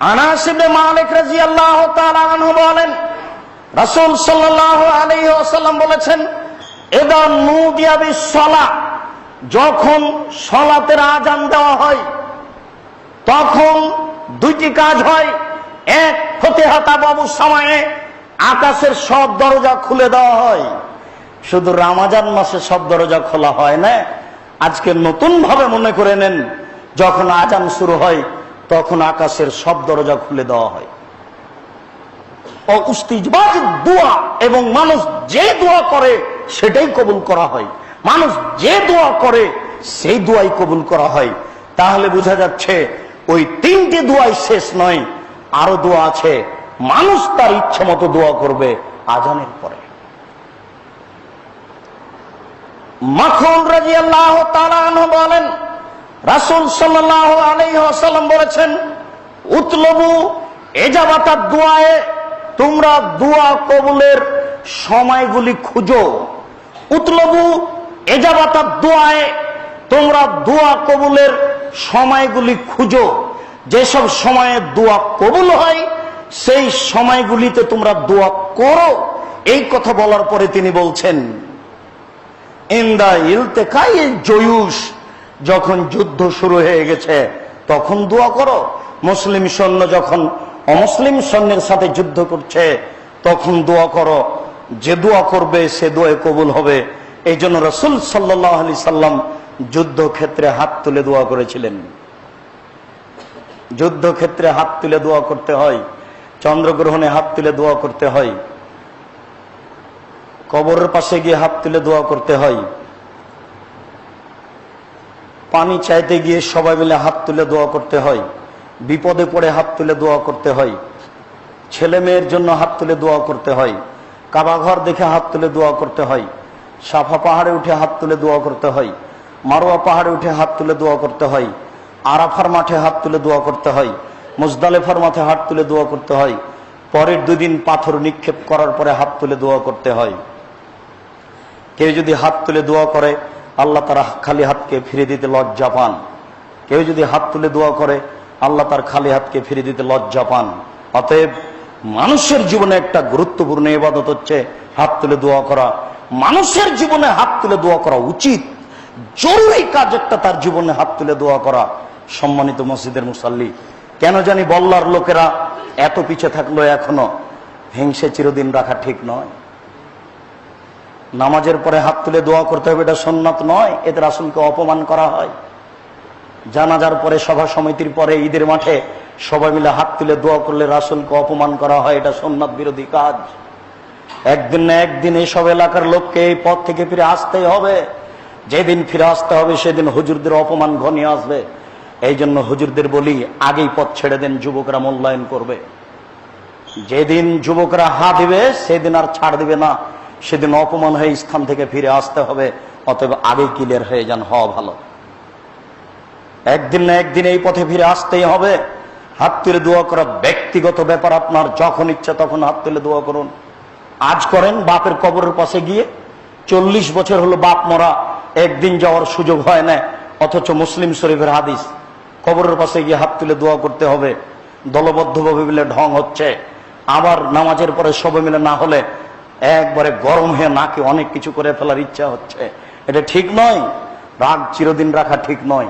আনাসিবে মালিক রাজি আল্লাহ বলেন, রাসূল সাল্লাল্লাহু আলাইহি ওয়াসাল্লাম বলেছেন এদা নুদিয়াবি সলা যখন সলাতের আজান দেওয়া হয়, তখন দুইটি কাজ হয়। এক, ফতেহাতা বাবু সময়ে, আকাশের সব দরজা খুলে দেওয়া হয়। শুধু রামাজান মাসে সব দরজা খোলা হয় না, আজকে নতুন ভাবে মনে করে নেন, যখন আজান শুরু হয় তখন আকাশের সব দরজা খুলে দেওয়া হয়। দোয়া, এবং মানুষ যে দোয়া করে সেটাই কবুল করা হয়। মানুষ যে দোয়া করে সেই দোয়াই কবুল করা হয়। তাহলে বোঝা যাচ্ছে, ওই তিনটি দোয়াই শেষ নয়, আরও দোয়া আছে। মানুষ তার ইচ্ছে মতো দোয়া করবে আজানের পরে। মাখন রাজি আল্লাহ বলেন রাসুল সাল্লাহ আলাইসাল্লাম বলেছেন, উতলবু এজাবাতার দোয়ায় তোমরা দোয়া কবুলের সময়গুলি খুঁজো। উতলবু এজাবাতার দোয়ায় তোমরা দোয়া কবুলের সময়গুলি খুঁজো। যেসব সময়ে দোয়া কবুল হয়, সেই সময়গুলিতে তোমরা দোয়া করো। এই কথা বলার পরে তিনি বলছেন, ইন্দা ইলতেকাই জয়ুস যখন যুদ্ধ শুরু হয়ে গেছে, তখন দোয়া করো। মুসলিম সৈন্য যখন অমুসলিম সৈন্যের সাথে যুদ্ধ করছে, তখন দোয়া করো, যে দোয়া করবে সে দোয়া কবুল হবে। এই জন্য রসুল সাল্লাহ আলি সাল্লাম যুদ্ধক্ষেত্রে হাত তুলে দোয়া করেছিলেন। যুদ্ধক্ষেত্রে হাত তুলে দোয়া করতে হয়, চন্দ্রগ্রহণে হাত তুলে দোয়া করতে হয়, কবরের পাশে গিয়ে হাত তুলে দোয়া করতে হয়। পানি চাইতে গিয়ে সবাই মিলে হাত তুলে দোয়া করতে হয় বিপদে পড়ে হাত তুলে দোয়া করতে হয় ছেলে মেয়ের জন্য হাত তুলে দোয়া করতে হয় কাবাঘর দেখে হাত তুলে দোয়া করতে হয় সাফা পাহাড়ে উঠে হাত তুলে দোয়া করতে হয় মারোয়া পাহাড়ে উঠে হাত তুলে দোয়া করতে হয় আরাফার মাঠে হাত তুলে দোয়া করতে হয় মুজদালেফার মাঠে হাত তুলে দোয়া করতে হয় পরের দুদিন পাথর নিক্ষেপ করার পরে হাত তুলে দোয়া করতে হয় কেউ যদি হাত তুলে দোয়া করে আল্লাহ তারা খালি হাতকে ফিরে দিতে লজ্জা পান। কেউ যদি হাত তুলে দোয়া করে, আল্লাহ তার খালি হাতকে ফিরে দিতে লজ্জা পান। অতএব মানুষের জীবনে একটা গুরুত্বপূর্ণ ইবাদত হচ্ছে হাত তুলে দোয়া করা। মানুষের জীবনে হাত তুলে দোয়া করা উচিত। জরুরি কাজ একটা তার জীবনে হাত তুলে দোয়া করা। সম্মানিত মসজিদের মুসাল্লি, কেন জানি বল্লার লোকেরা এত পিছে থাকল এখনও। হিংসে চিরদিন রাখা ঠিক নয়। নামাজের পরে হাত তুলে দোয়া করতে হবে, এটা সন্ন্যত নয় এতে রাসুলকে অপমান করা হয়। জানাজার পরে, সভা সমিতির পরে, ঈদের মাঠে সবাই মিলে হাত তুলে দোয়া করলে রাসুলকে অপমান করা হয়, এটা সোননাথ বিরোধী কাজ। একদিন না একদিন এইসব এলাকার লোককে এই পথ থেকে ফিরে আসতেই হবে। যেদিন ফিরে আসতে হবে, সেদিন হুজুরদের অপমান ঘনিয়ে আসবে। এই জন্য হুজুরদের বলি, আগেই পথ ছেড়ে দেন, যুবকরা মূল্যায়ন করবে। যেদিন যুবকরা হা দিবে, সেদিন আর ছাড় দিবে না। সেদিন অপমান হয়ে স্থান থেকে ফিরে আসতে হবে, অতএব আগেই ক্লিয়ার হয়ে যান, হওয়া ভালো। একদিন না একদিন এই পথে ফিরে আসতেই হবে। হাত তুলে দোয়া করা ব্যক্তিগত ব্যাপার, আপনার যখন ইচ্ছা তখন হাত তুলে দোয়া করুন। আজ করেন, বাপের কবরের পাশে গিয়ে চল্লিশ বছর হলো বাপ মরা, একদিন যাওয়ার সুযোগ হয় না, অথচ মুসলিম শরীফের হাদিস, কবরের পাশে গিয়ে হাত তুলে দোয়া করতে হবে। দলবদ্ধভাবে মিলে ঢং হচ্ছে, আবার নামাজের পরে সবাই মিলে না হলে একবারে গরম হয়ে নাকে অনেক কিছু করে ফেলার ইচ্ছা হচ্ছে। এটা ঠিক নয়। রাগ চিরদিন রাখা ঠিক নয়।